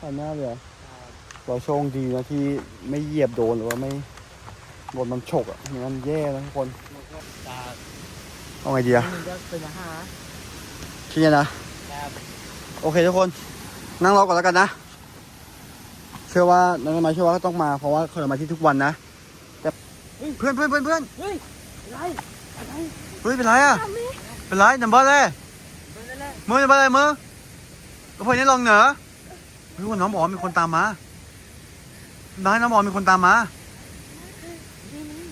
ผ่านหน้าเลยเหรอเราโชคดีนะที่ไม่เหยียบโดนหรือว่าไม่โดนมันฉกอะไม่งั้นแย่นะทุกคนมันก็ตาเอาไงดีอะมันก็เป็นอาหารคิดยังนะ ครับโอเคทุกคน นั่งรอก่อนแล้วกันนะ เชื่อว่าน้องต้นไม้เชื่อว่าก็ต้องมาเพราะว่าเขาจะมาที่ทุกวันนะแต่เพื่อนเพื่อนเพื่อนเพื่อนเฮ้ยอะไรอะไรเฮ้ยเป็นไรอะเป็นไรนัมเบอร์เลยมันนั่นแหละมือนัมเบอร์อะไรมือก็พอนี้ลองเหนอ เฮ้ยว่าน้องบอกว่ามีคนตามมาน้อยน้องบอกว่ามีคนตามมา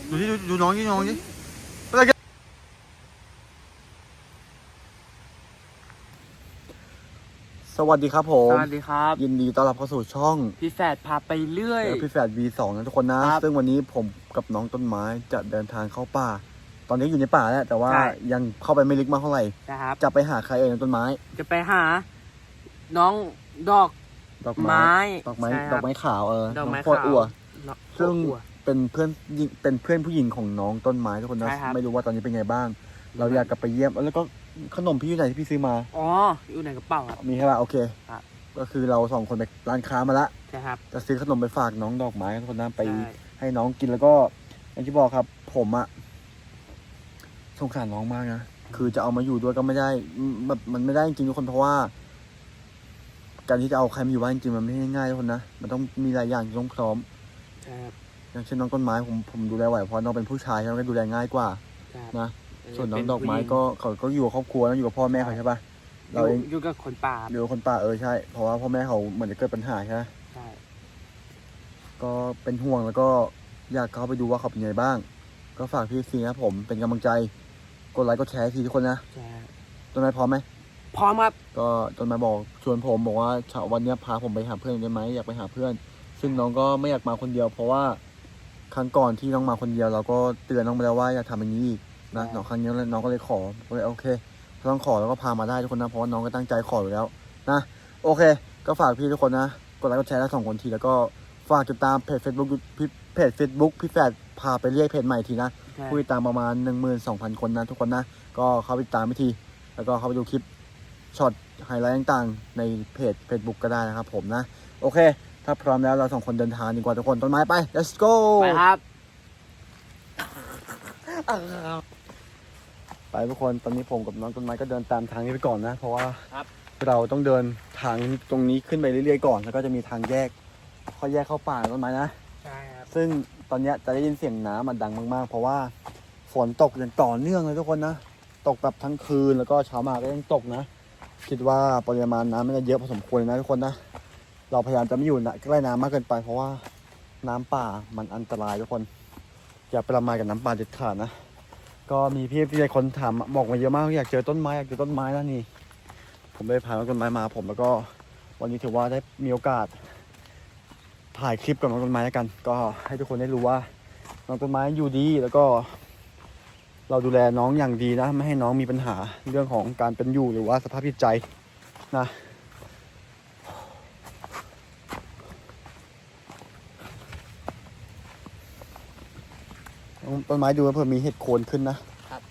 ดูที่ดูดูน้องดิดูน้องดิอะไรกันสวัสดีครับผสมวัสดีครับ ยินดีต้อนรับเข้าสู่ช่อง พี่แฝดพาไปเรื่อยเออพี่แฝด V2 นะทุกคนนะครับซึ่งวันนี้ผมกับน้องต้นไม้จะเดินทางเข้าป่า ตอนนี้อยู่ในป่าแล้วแต่ว่าใช่ยังเข้าไปไม่ลึกมากเท่าไหร่นะครับจะไปหาใครเอ่ยน้องต้นไม้ จะไปหา น้องดอก ดอกไม้ไม้ ดอกไม้ ใช่ครับดอกไม้ขาวเออดอกไม้น้งโคตรขาว อัวน้องซึ่งอัว เป็นเพื่อนยิงเป็นเพื่อนผู้หญิงของน้องต้นไม้ทุกคนนะใช่ครับ ไม่รู้ว่าตอนนี้เป็นไงบ้าง เราอยากกลับไปเยี่ยม แล้วก็ขนมพี่อยู่ไหนที่พี่ซื้อมา อ๋อ อยู่ในกระเป๋าครับ มีใช่ป่ะโอเค ครับ ก็คือเราสองคนไปร้านค้ามาละ ใช่ครับ จะซื้อขนมไปฝากน้องดอกไม้ทุกคนนะไป ใช่ ให้น้องกินแล้วก็อย่างที่บอกครับ ผมอะสงสารน้องมากนะคือจะเอามาอยู่ด้วยก็ไม่ได้อืมแบบมันไม่ได้จริงๆทุกคนเพราะว่า การที่จะเอาใครมาอยู่บ้านจริงๆมันไม่ใช่ง่ายทุกคนนะ มันต้องมีหลายอย่างที่ต้องพร้อมใช่ครับอย่างเช่นน้องต้นไม้ผมผมดูแลไหวเพราะน้องเป็นผู้ชายใช่ไหมก็ดูแลง่ายกว่าใช่ครับนะ ส่วนน้องเป็ดอกไม้ผู้หญิงก็เขาก็อยู่กับครอบครัวนะอยู่กับพ่อแม่เขาใช่ปะเราเองอยู่อยู่กับคนป่าอยู่กับคนป่าเออใช่ เพราะว่าพ่อแม่เขาเหมือนจะเกิดปัญหาใช่ไหมใช่ก็เป็นห่วงแล้วก็อยากเข้าไปดูว่าเขาเป็นไงบ้าง ก็ฝากพี่ซีนะผมเป็นกำลังใจ กดไลค์กดแชร์ให้ทีทุกคนนะใช่ครับต้นไม้พร้อมไหม พร้อมครับ ก็ต้นไม้บอกชวนผมบอกว่าเช้าวันเนี้ยพาผมไปหาเพื่อนได้ไหมอยากไปหาเพื่อน ซึ่งน้องก็ไม่อยากมาคนเดียว เพราะว่าครั้งก่อนที่น้องมาคนเดียว เราก็เตือนน้องไปแล้วว่าอย่าทำอย่างนี้อีกนะน้องครั้งนี้น้องก็เลยขอก็เลยโอเคถ้าต้องขอแล้วก็พามาได้ทุกคนนะเพราะว่าน้องก็ตั้งใจขออยู่แล้วนะโอเค ก็ฝากพี่ทุกคนนะกดไลค์กดแชร์ทั้งสองคนทีแล้วก็ฝากติดตามเพจ Facebook พี่เพจ Facebook พี่แฝดพาไปเรียกเพจใหม่ทีนะใช่ผู้ติดตามประมาณ 12,000 คนนะทุกคนนะ ก็เข้าไปติดตามไปที แล้วก็เข้าไปดูคลิป ช็อตไฮไลท์ต่างๆ ในเพจ Facebook ก็ได้นะครับผมนะ โอเค ถ้าพร้อมแล้วเราสองคนเดินทางดีกว่าทุกคนต้นไม้ไป let's go ไปครับ ไปทุกคนตอนนี้ผมกับน้องต้นไม้ก็เดินตามทางนี้ไปก่อนนะ เพราะว่าครับ เราต้องเดินทางตรงนี้ขึ้นไปเรื่อยๆก่อนแล้วก็จะมีทางแยกค่อยแยกเข้าป่าต้นไม้นะ ใช่ครับ ซึ่งตอนเนี้ยจะได้ยินเสียงน้ำมันดังมากๆ เพราะว่าฝนตกอย่างต่อเนื่องเลยทุกคนนะ ตกแบบทั้งคืนแล้วก็เช้ามาก็ยังตกนะ คิดว่าปริมาณน้ำมันจะเยอะพอสมควรนะทุกคนนะ เราพยายามจะไม่อยู่นะใกล้น้ำมากเกินไป เพราะว่าน้ำป่ามันอันตรายทุกคน อย่าประมาทกับน้ำป่าเด็ดขาดนะ ก็มีพี่พี่คนถามบอกมาเยอะมากอยากเจอต้นไม้อยากเจอต้นไม้แล้วนี่ ผมได้พาน้องต้นไม้มาผมแล้วก็วันนี้ถือว่าได้มีโอกาสถ่ายคลิปกับน้องต้นไม้แล้วกัน ก็ให้ทุกคนได้รู้ว่าน้องต้นไม้อยู่ดีแล้วก็ เราดูแลน้องอย่างดีนะ ไม่ให้น้องมีปัญหาเรื่องของการเป็นอยู่หรือว่าสภาพจิตใจนะต้นไม้ดูว่าเพื่อมีเห็ดโคนขึ้นนะครับ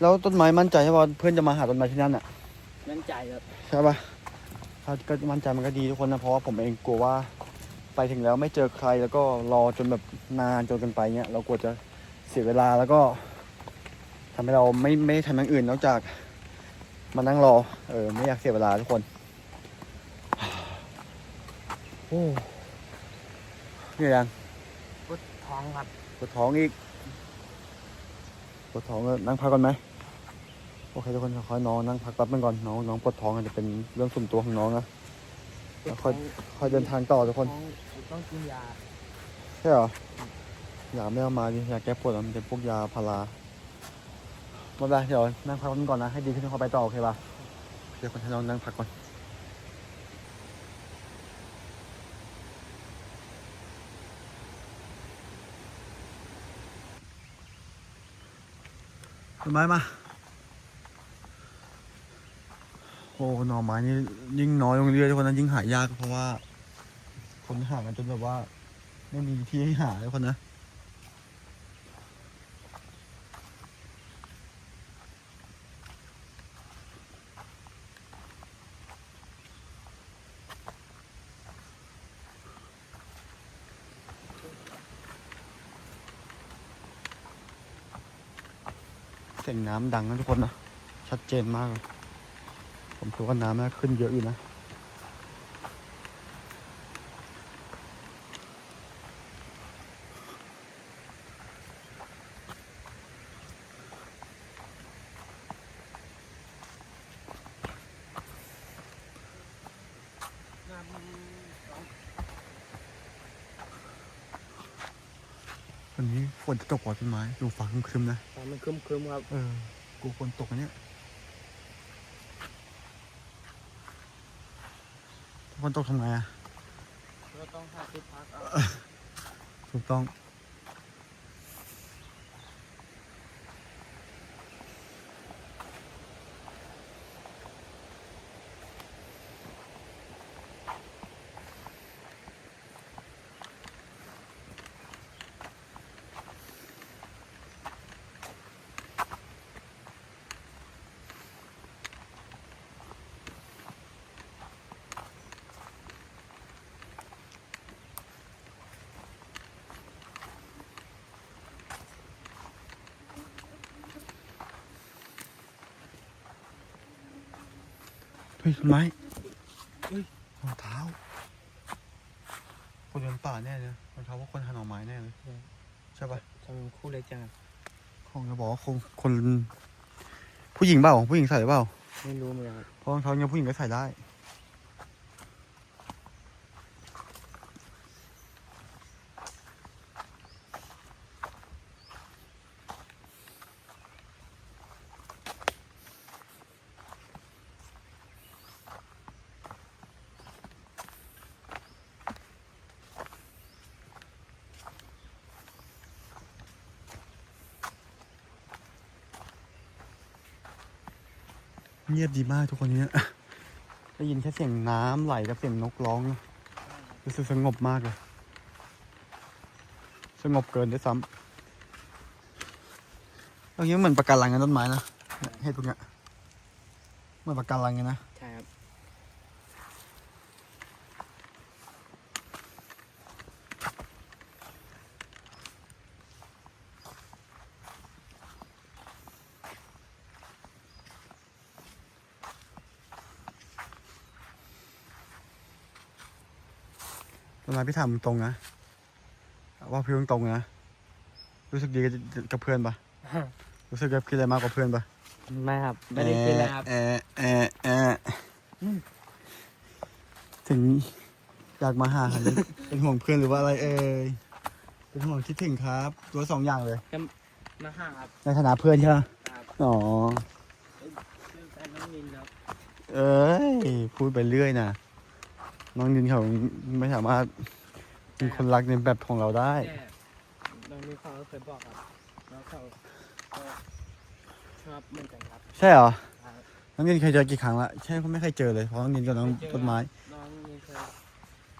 แล้วต้นไม้มั่นใจใช่ป่ะเพื่อนจะมาหาต้นไม้ที่นั่นอะมั่นใจครับใช่ป่ะถ้าก็มั่นใจมันก็ดีทุกคนนะเพราะว่าผมเองกลัวว่าไปถึงแล้วไม่เจอใครแล้วก็รอจนแบบนานจนเกันไปเงี้ยเรากลัวจะ เสียเวลาแล้วก็ทำให้เราไม่ไม่ทำอย่างอื่นนอกจากมานั่งรอ เออ ไม่อยากเสียเวลาทุกคนโอ้เหนื่อยยังปวดท้องครับปวดท้องอีกปวดท้องก็นั่งพักก่อนไหมโอเคทุกคนขอให้น้องนั่งพักแป๊บนึงก่อนน้องน้องปวดท้องอาจจะเป็นเรื่องส่วนตัวของน้องนะแล้วค่อยค่อยเดินทางต่อทุกคนท้องต้องกินยาใช่เหรอ ยาไม่เอามาดิยาแก้ปวดมันเป็นพวกยาพาราไม่เป็นไรเดี๋ยวนั่งพักกันก่อนนะ ให้ดีขึ้นค่อยไปต่อโอเคปะเดี๋ยวคนให้น้องนั่งพักก่อนต้นไม้มา โอ้หน่อไม้นี่ยิ่งน้อยลงเรื่อยๆทุกคนนะยิ่งหายากเพราะว่า คนหากันจนแบบว่า ไม่มีที่ให้หาทุกคนนะ สียงน้ำดังนะทุกคนนะ ชัดเจนมาก ผมคิดว่าน้ำน่าขึ้นเยอะอยู่นะ น้ำมัน วันนี้ ฝนจะตกกว่าต้นไม้ดูฟ้าครึมๆนะมันครึมครึมๆครับเออกูฝนตกอันเนี้ยถ้าฝนตกทำไงอะเราต้องหาที่พักเอาถูกต้อง ฮ้ยต้นไม้เฮ้ยรองเท้า คนเดินป่าแน่เลยรองเท้าว่าคนหาหน่อไม้แน่เลยใช่ปะทำคู่เล็กจังอะคงจะบอกว่าคงคน ผู้หญิงเปล่าผู้หญิงใส่หรือเปล่าไม่รู้เหมือนกันครับเพราะรองเท้าเนี่ยผู้หญิงก็ใส่ได้ เงียบดีมากทุกคนเนี่ยได้ยินแค่เสียงน้ำไหลกับเสียงนกร้องรู้สึกสงบมากเลย สงบเกินด้วยซ้ำตรงนี้เหมือนปะการังกันต้นไม้นะเห็ดพวกเนี้ยเหมือนปะการังไงนะ ใช่ครับ ต้ นไม้พี่ถามตรงๆนะ ว่าพี่ตรงๆนะ รู้สึกดีกับกับเพื่อนปะรู้สึกกับคิดอะไรมากกว่าเพื่อนปะไม่ครับ ไม่ได้กินนะครับเออเออเออเออถึงอยากมาหาคันนี้เป็นห่วงเพื่อนหรือว่าอะไรเอ่ยเป็นห่วงคิดถึงครับตัวสองอย่างเลยมาห้าครับในฐานะเพื่อนใช่ไหมครับอ๋อชื่อแฟนน้องนินครับเอ้ยพูดไปเรื่อยนะ น้องดินเขาไม่สามารถเป็นคนรักในแบบของเราได้ แต่น้องนินเขาก็เคยบอกครับแล้วเขาก็ชอบเหมือนกันครับ ใช่เหรอครับน้องดินเคยเจอกี่ครั้งละใช่เขาไม่เคยเจอเลยเพราะน้องดินกับน้องต้นไม้ น้องนินเคย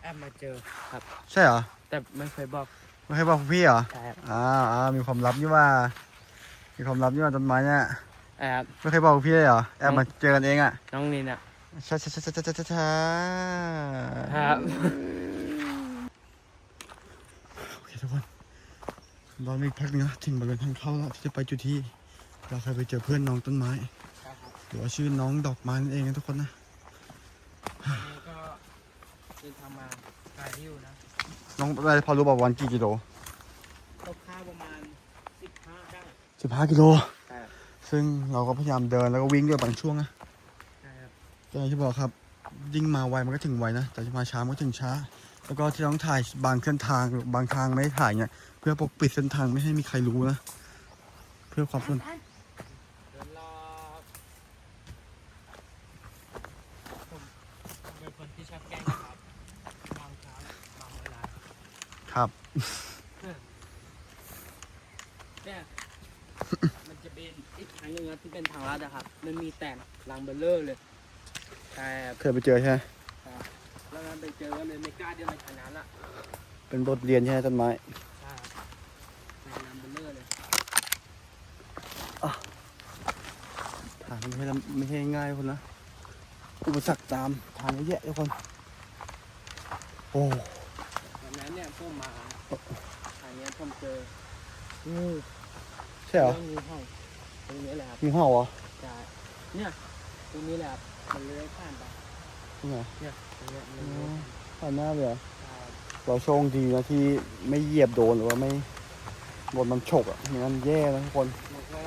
แอบมาเจอครับ ใช่เหรอแต่ไม่เคยบอกไม่เคยบอกพี่เหรอใช่ครับอ้าวอ้าวมีความลับนี่ว่า มีความลับนี่ว่าต้นไม้เนี่ย แอบไม่เคยบอกพี่เลยเหรอแอบมาเจอกันเองอะน้องนินอะ ช้าช้าช้าช้าช้าช้าช้าครับโอเคทุกคนรออีกพักหนึงนะถึงบริเวณทางเข้าแล้วที่จะไปจุดที่ เราเคยไปเจอเพื่อนน้องต้นไม้หรือว่าชื่อน้องดอกไม้นั่นเองนะทุกคนนะนี่ก็เดินทางมาไกลอยู่นะน้องอะไรพอรู้บอกวันกี่กิโลตกข้าวประมาณสิบห้าได้สิบห้ากิโลใช่ครับซึ่งเราก็พยายามเดินแล้วก็วิ่งด้วยบางช่วงนะใช่ครับ ก็อย่างที่บอกครับยิ่งมาไวมันก็ถึงไวนะแต่ที่มาช้ามันก็ถึงช้า แล้วก็ที่ต้องถ่ายบางเส้นทางหรือบางทางไม่ได้ถ่ายเนี่ยเพื่อปกปิดเส้นทางไม่ให้มีใครรู้นะเพื่อความสนเดินรอบผมผมเป็นคนที่ชอบแกล้งครับครับเวลาครับเนี่ยมันจะเป็นอีกทางหนึ่งนะที่เป็นทางลัดนะครับ มันมีแต่ลังเบลเลอร์เลย แต่เคยไปเจอใช่ไหมแล้วมันไปเจอก็เลยไม่กล้าเดินไปทางนั้นละเป็นบทเรียนใช่ไหมต้นไม้ใช่ครับแต่ลังเบลเลอร์เลยทางมันไม่ใช่ลำไม่ใช่ง่ายคนนะอุปสรรคตามทางเยอะแยะทุกคน โอ้วันนั้นเนี่ยผมมาทางเนี้ยผมเจองูใช่เหรอเจองูเห่าตรงนี้แหละครับงูเห่าเหรอใช่เนี่ยตรงนี้แหละครับ มันเลื้อยผ่านไปนี่ไงเนี่ยตรงเนี้ยมันอ๋เลื้ออยผ่านหน้าเลยเหรอผ่านเราโชคดีนะที่ไม่เหยียบโดนหรือว่าไม่โดนมันฉกอะไม่งั้นแย่นะทุกคนแล้วก็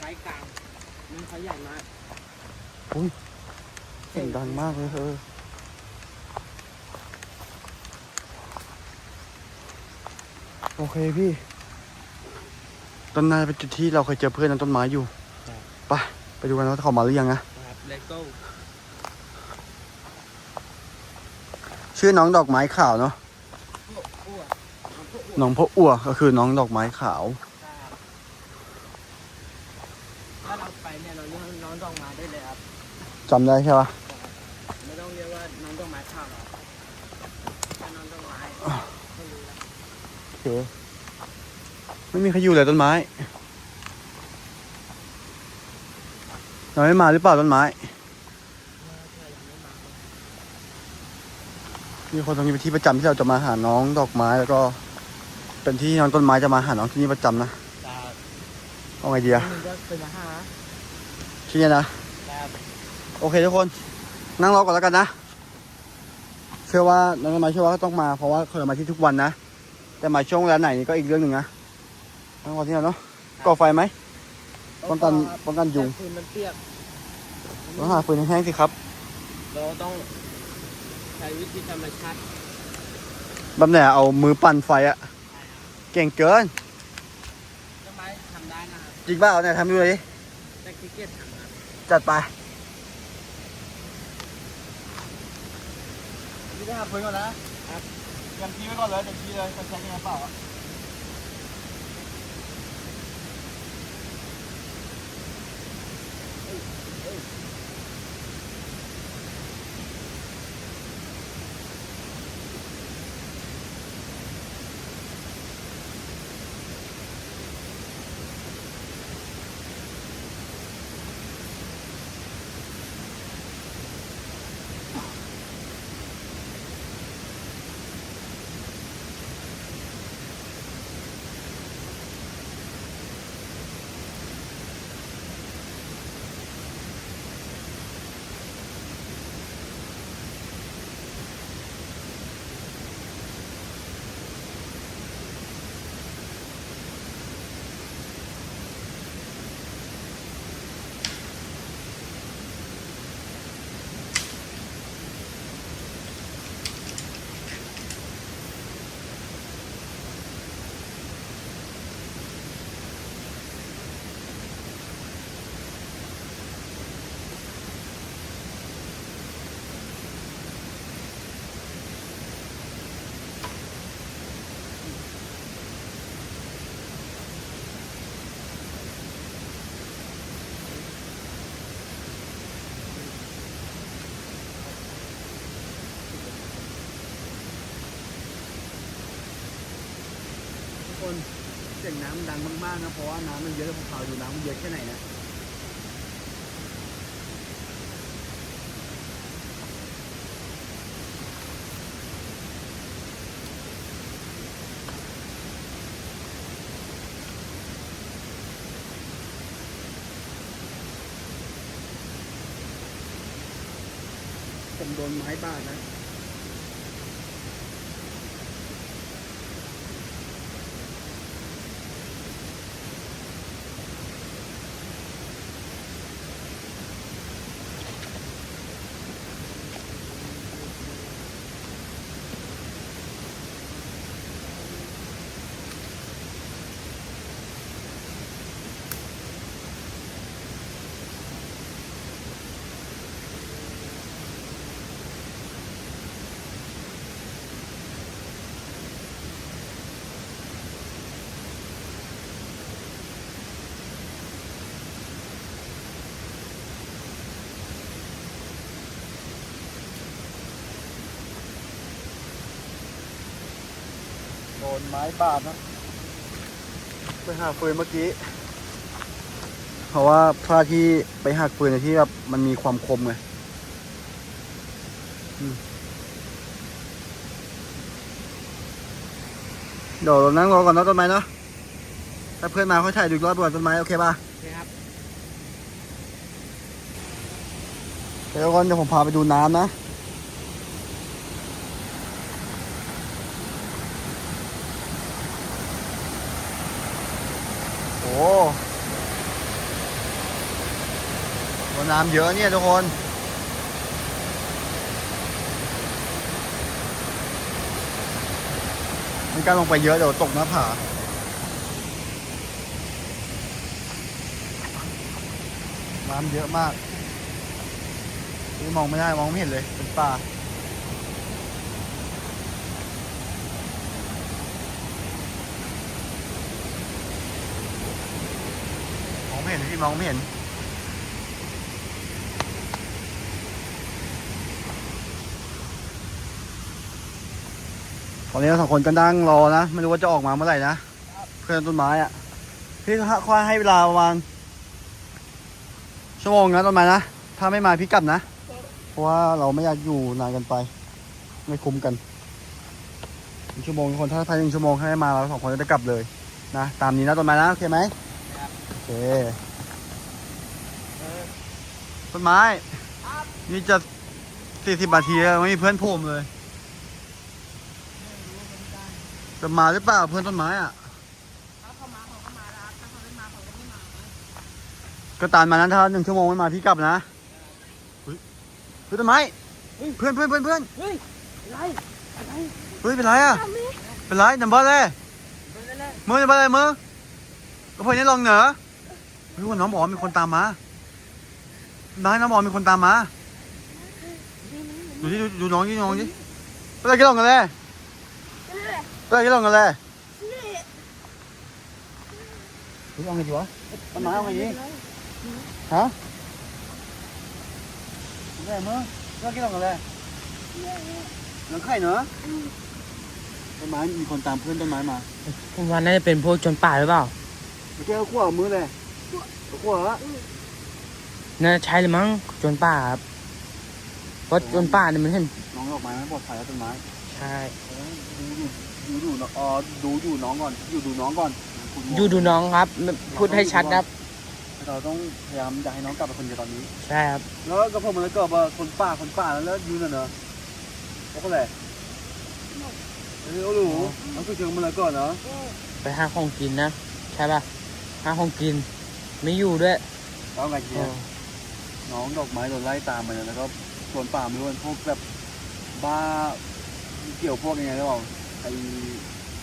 ไร้กลางมันเขาใหญ่มากเสียงดังมากเลยเออโอเคพี่ ต้นนาเป็นจุดที่เราเคยเจอเพื่อนนั้นต้นไม้อยู่ไปไปดูกันว่าเขามาหรือยังนะ นะครับเลโก้ชื่อน้องดอกไม้ขาวเนาะพวกอ้วมันพวกอ้วน้องพระอั่วก็คือน้องดอกไม้ขาวใช่ครับถ้าเราไปเนี่ยเราเรียกน้องดอกไม้ได้เลยครับจำได้ใช่ปะไม่ต้องเรียกว่าน้องดอกไม้ข้าวหรอกแค่น้องดอกไม้ไม่รู้แล้วโอเคไม่มีใครอยู่เลยต้นไม้ เราไม่มาหรือเปล่าต้นไม้ มีคนตรงนี้เป็นที่ประจำที่เราจะมาหาน้องดอกไม้แล้วก็ เป็นที่น้องต้นไม้จะมาหาน้องที่นี่ประจำนะแต่เอาไงดีอะนี่ก็เป็นอาหารที่นี่นะแบบโอเคทุกคน นั่งรอก่อนแล้วกันนะ เชื่อว่าน้องต้นไม้เชื่อว่าก็ต้องมาเพราะว่าเขาจะมาที่ทุกวันนะ แต่มาช่วงเวลาไหนนี่ก็อีกเรื่องหนึ่งนะนั่งรอที่นี่เนาะก่อไฟไหม ป้องกันป้องกันยุงแต่คืนมันเปียกต้องหาฟืนแห้งๆสิครับ เราต้องใช้วิธีธรรมชาติแบบไหนอะเอามือปั่นไฟอะเก่งเกิน ต้นไม้ทำได้นะครับจริงป่ะเอาไหนทำดูเลยดิแต่ขี้เกียจทำนะจัดไป นี่ไปหาฟืนก่อนนะยังทีไว้ก่อนเลยเดี๋ยวทีเลยจะใช้ยังไงเปล่าอะ ทุกคนเสียงน้ำดังมากๆนะเพราะว่าน้ำมันเยอะภูเขาอยู่น้ำมันเยอะแค่ไหนนะผมโดนไม้บ้าดนะ นไม้บาดนะไปหาฟืนเมื่อกี้ เพราะว่าพลาดที่ไปหักฟืนในที่แบบมันมีความคมไงอืมเดี๋ยวเรานั่งรอก่อนเนาะต้นไม้เนาะถ้าเพื่อนมาค่อยถ่ายดูอีกรอบก่อนต้นไม้โอเคป่ะโอเคครับเดี๋ยวก่อนเดี๋ยวผมพาไปดูน้ำนะ ตัวน้ำเยอะเนี่ยทุกคน มันกล้าลงไปเยอะเดี๋ยวตกหน้าผาน้ำเยอะมากนี่มองไม่ได้ มองไม่เห็นเลย เป็นป่า มอง ไม่เห็นพี่มองไม่เห็น ตอนนี้เราสองคนก็นั่งรอนะ ไม่รู้ว่าจะออกมาเมื่อไหร่นะ เพื่อนต้นไม้อะพี่ควายให้เวลาประมาณชั่วโมงนะต้นไม้นะ ถ้าไม่มาพี่กลับนะ เพราะว่าเราไม่อยากอยู่นานกันไป ไม่คุ้มกันชั่วโมงคนถ้าภายในหนึ่งชั่วโมงถ้าไม่มาเราสองคนจะได้กลับเลยนะ ตามนี้นะต้นไม้นะ โอเคไหม เคเออต้นไม้ครับนี่จะสี่สิบนาทีแล้วไม่มีเพื่อนผมเลย จะมาหรือเปล่าเพื่อนต้นไม้อะถ้าเขามาเขาก็มาแล้วครับถ้าเขาไม่มาเขาก็ไม่มาก็ตามมานั้นถ้าหนึ่งชั่วโมงไม่มาพี่กลับนะเฮ้ยเฮ้ยต้นไม้เพื่อนเพื่อนเพื่อนเพื่อนเฮ้ยอะไรอะไรเฮ้ยเป็นไรอะ เป็นไรนัมเบอร์เลยเป็นอะไรมือนัมเบอร์อะไรมือก็พอนี้ลองเหนอ เฮ้ยว่าน้องบอกว่ามีคนตามมาน้อยน้องบอกมีคนตามมา ดูที่ดูดูน้องที่น้องที่เป็นไรกี่ลองกันเลยเป็นไรกี่ลองกันเลยเฮ้ยเอาไงดีวะต้นไม้เอาไงดีฮะเป็นไรมือเป็นไรกี่ลองกันเลยน้องไข่เนอะต้นไม้มีคนตามเพื่อนต้นไม้มาผมว่าน่าจะเป็นพวกจนป่าหรือเปล่าเมื่อกี้เขาขั้วเอามือเลย เขาขั้วแล้วน่าจะใช่เลยมั้งจนป่าครับเพราะจนป่าเนี่ยมันเห็นน้องดอกไม้ไม่ปลอดภัยแล้วต้นไม้ใช่เออดูอยู่ดูอยู่อ๋อดูอยู่น้องก่อนอยู่ดูน้องก่อนคุณหมอยู่ดูน้องครับ พูดให้ชัดครับ เราต้องพยายามอยากให้น้องกลับไปคนเดียวตอนนี้ ใช่ครับ แล้วก็พอมันแล้วก็ว่าคนป่าคนป่าแล้วแล้วอยูน่ะเนอะแล้วก็แหละเออเอาหลูน้องคือเชิงมันแล้วก่อนเนาะไปหาของกินนะ ใช่ป่ะหาของกิน ไม่อยู่ด้วยแล้วไงทีเอเนี้ยอน้องดอกไม้โดนไล่ตามมาเนี่ยแล้วก็สวนป่าไม่รู้มันพวกแบบบ้าเกี่ยวพวกยังไงหรือเปล่าไอ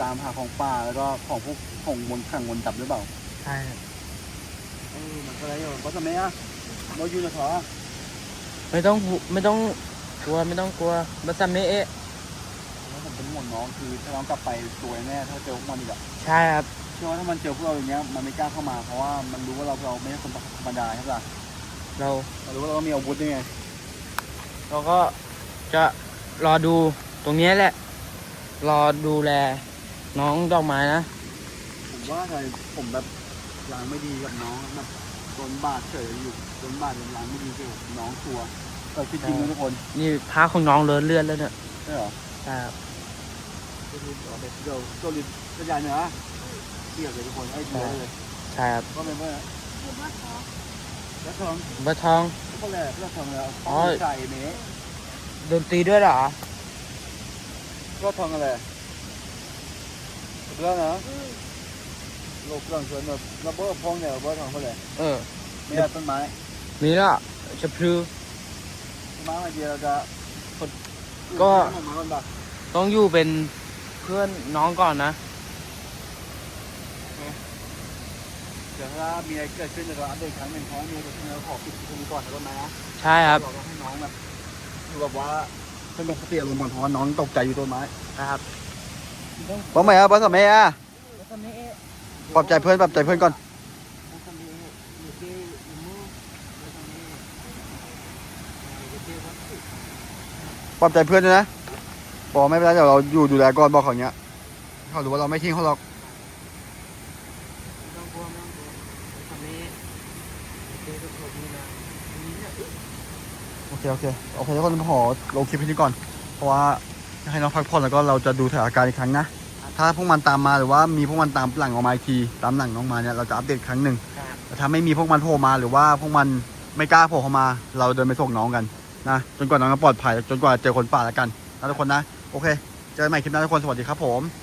ตามหาของป่าแล้วก็ของพวกของมนต์ขังมนต์จับหรือเปล่าใช่ครับเออมันก็อะไรอยู่เพราะทำไมอะเราอยู่ในท้อไม่ต้องห่วไม่ต้องกลัวไม่ต้องกลัวบัสซัมเมเอะแล้วผมเป็นห่วงน้องคือถ้าน้องกลับไปสวยแน่ถ้าเจอพวกมันอีกอะใช่ครับเชื่อว่าถ้ามันเจอพวกเราอย่างเงี้ยมันไม่กล้าเข้ามาเพราะว่ามันรู้ว่าเราเราไม่ใช่คนธรรมดาใช่ปะล่ะเรามันรู้ว่าเรามีอาวุธด้วยไงเราก็จะรอดูตรงเนี้ยแหละ รอดูแลน้องดอกไม้นะ ผมว่าใครผมแบบล้างไม่ดีกับน้องแบบโดนบาดเฉยอยู่โดนบาดโดนล้างไม่ดีเกี่ยวกับน้องชัวร์เออคิดจริงนะทุกคนนี่ผ้าของน้องเลือนเลือนแล้วเนี่ยใช่เหรอใช่ครับเดี๋ยวเดี๋ยวตัวลินกระจายเนื้อ เกี่ยวเลยทุกคนไอ้เนื้อเลยใช่ครับก็เป็นว่าแล้วทองบัตทอง ก็แหละแล้วทองแล้วอ๋อไก่เมะดนตรีด้วยเหรอก็ทองอะไรเรื่องนะโลกเรื่องชวนแบบระเบิดพองเนี่ยระเบิดทองเขาเลยเออ ไม่ได้ต้นไม้นี่ละจะพลูต้นไม้มาเดียวเราจะคนก็ต้นไม้มันแบบต้องอยู่เป็นเพื่อนน้องก่อนนะ ดี๋ยวถ้ามีอะไรเกิดขึ้นเดี๋ยวเราอัปเดตอีกครั้งหนึ่งเพราะว่ามีอะไรเกิดขึ้นเราขอปิดตรงนี้ก่อนนะต้นไม้นะใช่ครับเราก็ให้น้องแบบคือแบบว่าสงบสติอารมณ์ก่อนเพราะว่าน้องตกใจอยู่ต้นไม้นะครับบ้าไหมอะบ้าสมัยอะปลอบใจเพื่อนปลอบใจเพื่อนก่อนปลอบใจเพื่อนด้วยนะ บอกไม่เป็นไรเดี๋ยวเราอยู่ดูแลก่อนบอกเขาอย่างเงี้ย เขารู้ว่าเราไม่ทิ้งเขาหรอก เคโอเคโอเคทุกคนขอลงคลิปให้นี้ก่อน เพราะว่าให้น้องพักผ่อนแล้วก็เราจะดูสถานการณ์อีกครั้งนะ ถ้าพวกมันตามมาหรือว่ามีพวกมันตามหลังออกมาอีกทีตามหลังน้องมาเนี่ยเราจะอัปเดตครั้งหนึ่งครับแแต่ถ้าไม่มีพวกมันโผล่มาหรือว่าพวกมันไม่กล้าโผล่เข้ามา เราเดินไปส่งน้องกันนะจนกว่าน้องจะปลอดภัยจนกว่าเจอคนป่าแล้วกันนะทุกคนนะโอเคเจอกันใหม่คลิปหน้าทุกคนสวัสดีครับผมสวัส